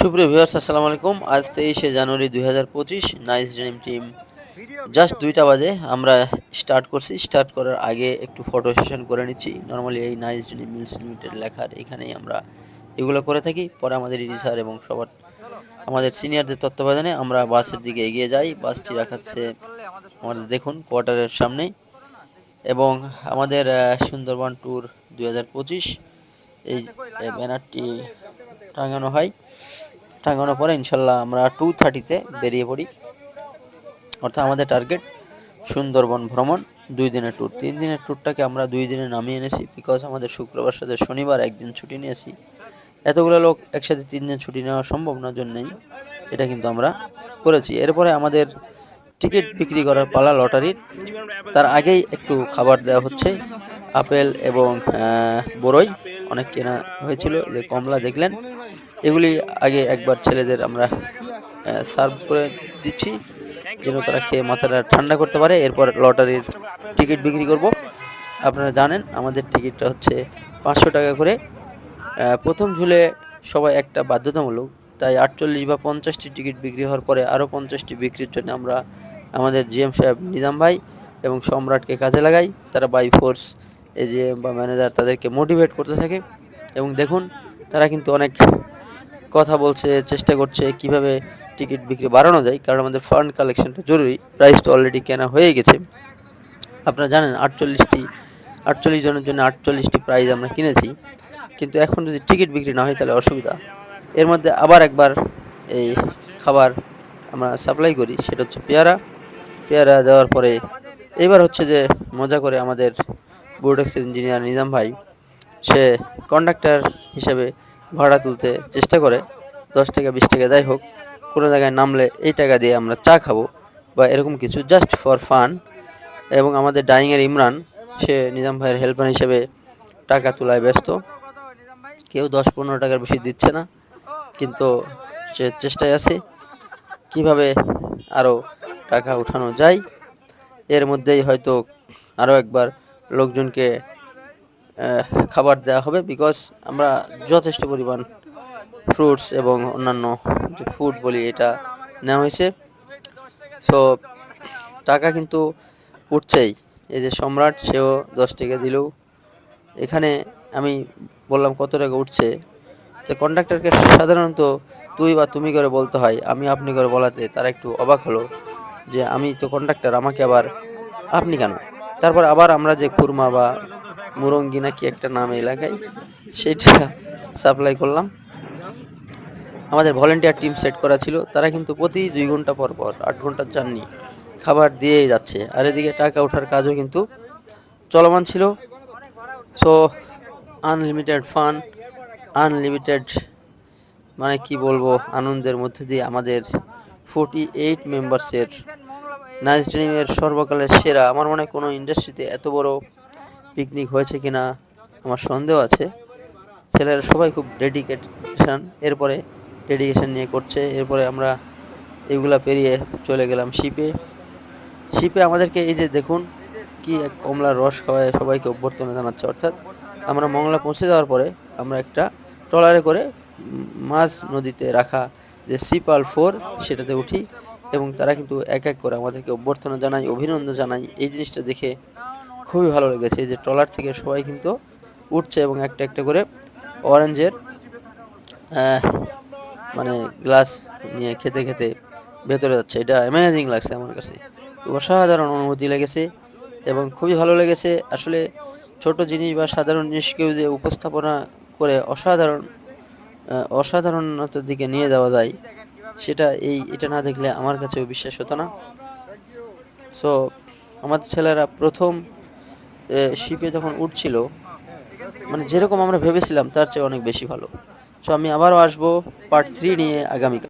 সুপ্রিয় ভিউয়ার্স, আসসালামু আলাইকুম। আজ তেইশে জানুয়ারি দুই হাজার পঁচিশ, নাইস ড্রিম টিম। জাস্ট দুইটা বাজে, আমরা স্টার্ট করছি। স্টার্ট করার আগে একটু ফটো সেশন করে নিচ্ছি। নর্মালি এই নাইস ড্রিম মিলস লিমিটেড লেখার এখানেই আমরা এগুলো করে থাকি। পরে আমাদের ইডি স্যার এবং সবার আমাদের সিনিয়রদের তত্ত্বাবধানে আমরা বাসের দিকে এগিয়ে যাই। বাসটি রাখাচ্ছে আমাদের দেখুন কোয়ার্টারের সামনেই এবং আমাদের সুন্দরবন ট্যুর দুই এই ব্যানারটি টাঙানো হয়। টাঙানোর পরে ইনশাল্লাহ আমরা টু থার্টিতে বেরিয়ে পড়ি। অর্থাৎ আমাদের টার্গেট সুন্দরবন ভ্রমণ, দুই দিনের ট্যুর তিন দিনের ট্যুরটাকে আমরা দুই দিনে নামিয়ে এনেছি বিকজ আমাদের শুক্রবার সাথে শনিবার একদিন ছুটি নিয়েছি। এতগুলো লোক একসাথে তিন দিন ছুটি নেওয়া সম্ভব না জন্যই এটা কিন্তু আমরা করেছি। এরপরে আমাদের টিকিট বিক্রি করার পালা লটারির। তার আগেই একটু খাবার দেওয়া হচ্ছে। আপেল এবং বরই অনেক কেনা হয়েছিল। যে কমলা দেখলেন। এগুলি আগে একবার ছেলেদের আমরা সার্ভ করে দিচ্ছি, যেন তারা খেয়ে মাথাটা ঠান্ডা করতে পারে। এরপর লটারির টিকিট বিক্রি করব। আপনারা জানেন, আমাদের টিকিটটা হচ্ছে পাঁচশো টাকা করে। প্রথম ঝুলে সবাই একটা বাধ্যতামূলক, তাই আটচল্লিশ বা পঞ্চাশটি টিকিট বিক্রি হওয়ার পরে আরও পঞ্চাশটি বিক্রির জন্য আমরা আমাদের জিএম সাহেব নিজাম ভাই এবং সম্রাটকে কাজে লাগাই। তারা বাই ফোর্স এজিএম বা ম্যানেজার তাদেরকে মোটিভেট করতে থাকে। এবং দেখুন, তারা কিন্তু অনেক কথা বলছে, চেষ্টা করছে কীভাবে টিকিট বিক্রি বাড়ানো যায়, কারণ আমাদের ফান্ড কালেকশনটা জরুরি প্রাইস তো অলরেডি কেনা হয়ে গেছে। আপনারা জানেন আটচল্লিশটি, আটচল্লিশ জনের জন্য আটচল্লিশটি প্রাইজ আমরা কিনেছি। কিন্তু এখন যদি টিকিট বিক্রি না হয় তাহলে অসুবিধা। এর মধ্যে আবার একবার এই খাবার আমরা সাপ্লাই করি, সেটা হচ্ছে পেয়ারা। পেয়ারা দেওয়ার পরে এবার হচ্ছে যে মজা করে আমাদের বোর্ডেক্সের ইঞ্জিনিয়ার নিজাম ভাই, সে কন্ডাক্টর হিসেবে ভাড়া তুলতে চেষ্টা করে, দশ টাকা, বিশ টাকা, যাই হোক, কোনো জায়গায় নামলে এই টাকা দিয়ে আমরা চা খাব বা এরকম কিছু জাস্ট ফর ফান এবং আমাদের ডাইংয়ের ইমরান, সে নিজাম ভাইয়ের হেল্পার হিসেবে টাকা তোলায় ব্যস্ত। কেউ দশ পনেরো টাকার বেশি দিচ্ছে না, কিন্তু সে চেষ্টায় আছে। কীভাবে আরও টাকা উঠানো যায়? এর মধ্যেই হয়তো আরও একবার লোকজনকে খাবার দেওয়া হবে বিকজ আমরা যথেষ্ট পরিমাণ ফ্রুটস এবং অন্যান্য যে ফুড বলি এটা নেওয়া হয়েছে। সো টাকা কিন্তু উঠছেই। এই যে সম্রাট, সেও দশ টাকা দিলেও এখানে আমি বললাম, কত টাকা উঠছে? তো কন্ডাক্টরকে সাধারণত তুই বা তুমি করে বলতে হয়, আমি আপনি করে বলাতে তারা একটু অবাক হলো যে, আমি তো কন্ডাক্টর আমাকে আবার আপনি কেন? তারপর আবার আমরা যে খুরমা বা মুরঙ্গি নাকি একটা নাম এলাকায়, সেটা সাপ্লাই করলাম। আমাদের ভলেন্টিয়ার টিম সেট করা ছিল, তারা কিন্তু প্রতি দুই ঘণ্টা পর পর আট ঘণ্টার জার্নি খাবার দিয়েই যাচ্ছে। আর এদিকে টাকা ওঠার কাজও কিন্তু চলমান ছিল। সো আনলিমিটেড ফান আনলিমিটেড মানে কি বলব, আনন্দের মধ্যে দিয়ে আমাদের ফোর্টি এইট মেম্বার্সের নাইস ড্রিমের সর্বকালের সেরা। আমার মনে হয় কোনো ইন্ডাস্ট্রিতে এত বড় পিকনিক হয়েছে কিনা আমার সন্দেহ আছে। ছেলেরা সবাই খুব ডেডিকেশন এরপরে ডেডিকেশন নিয়ে করছে, এরপরে আমরা এগুলা পেরিয়ে চলে গেলাম শিপে। শিপে আমাদেরকে এই যে দেখুন, কি এক কমলার রস খাওয়ায় সবাইকে অভ্যর্থনা জানাচ্ছে। অর্থাৎ আমরা মংলা পৌঁছে যাওয়ার পরে আমরা একটা ট্রলারে করে মাছ নদীতে রাখা যে সিপাল ফোর সেটাতে উঠি এবং তারা কিন্তু এক এক করে আমাদেরকে অভ্যর্থনা জানায়, অভিনন্দন জানায়। এই জিনিসটা দেখে খুবই ভালো লেগেছে। যে ট্রলার থেকে সবাই কিন্তু উঠছে এবং একটা একটা করে অরেঞ্জের মানে গ্লাস নিয়ে খেতে খেতে ভেতরে যাচ্ছে। এটা অ্যামেজিং লাগছে আমার কাছে। অসাধারণ অনুভূতি লেগেছে এবং খুবই ভালো লেগেছে। আসলে ছোট জিনিস বা সাধারণ জিনিসকেও যে উপস্থাপনা করে অসাধারণ অসাধারণতার দিকে নিয়ে যাওয়া যায়, সেটা এই, এটা না দেখলে আমার কাছেও বিশ্বাস হতো না। সো আমাদের ছেলেরা প্রথম শিপে যখন উঠছিল মানে যেরকম আমরা ভেবেছিলাম, তার চেয়ে অনেক বেশি ভালো। সো আমি আবারও আসব পার্ট থ্রি নিয়ে আগামীকাল।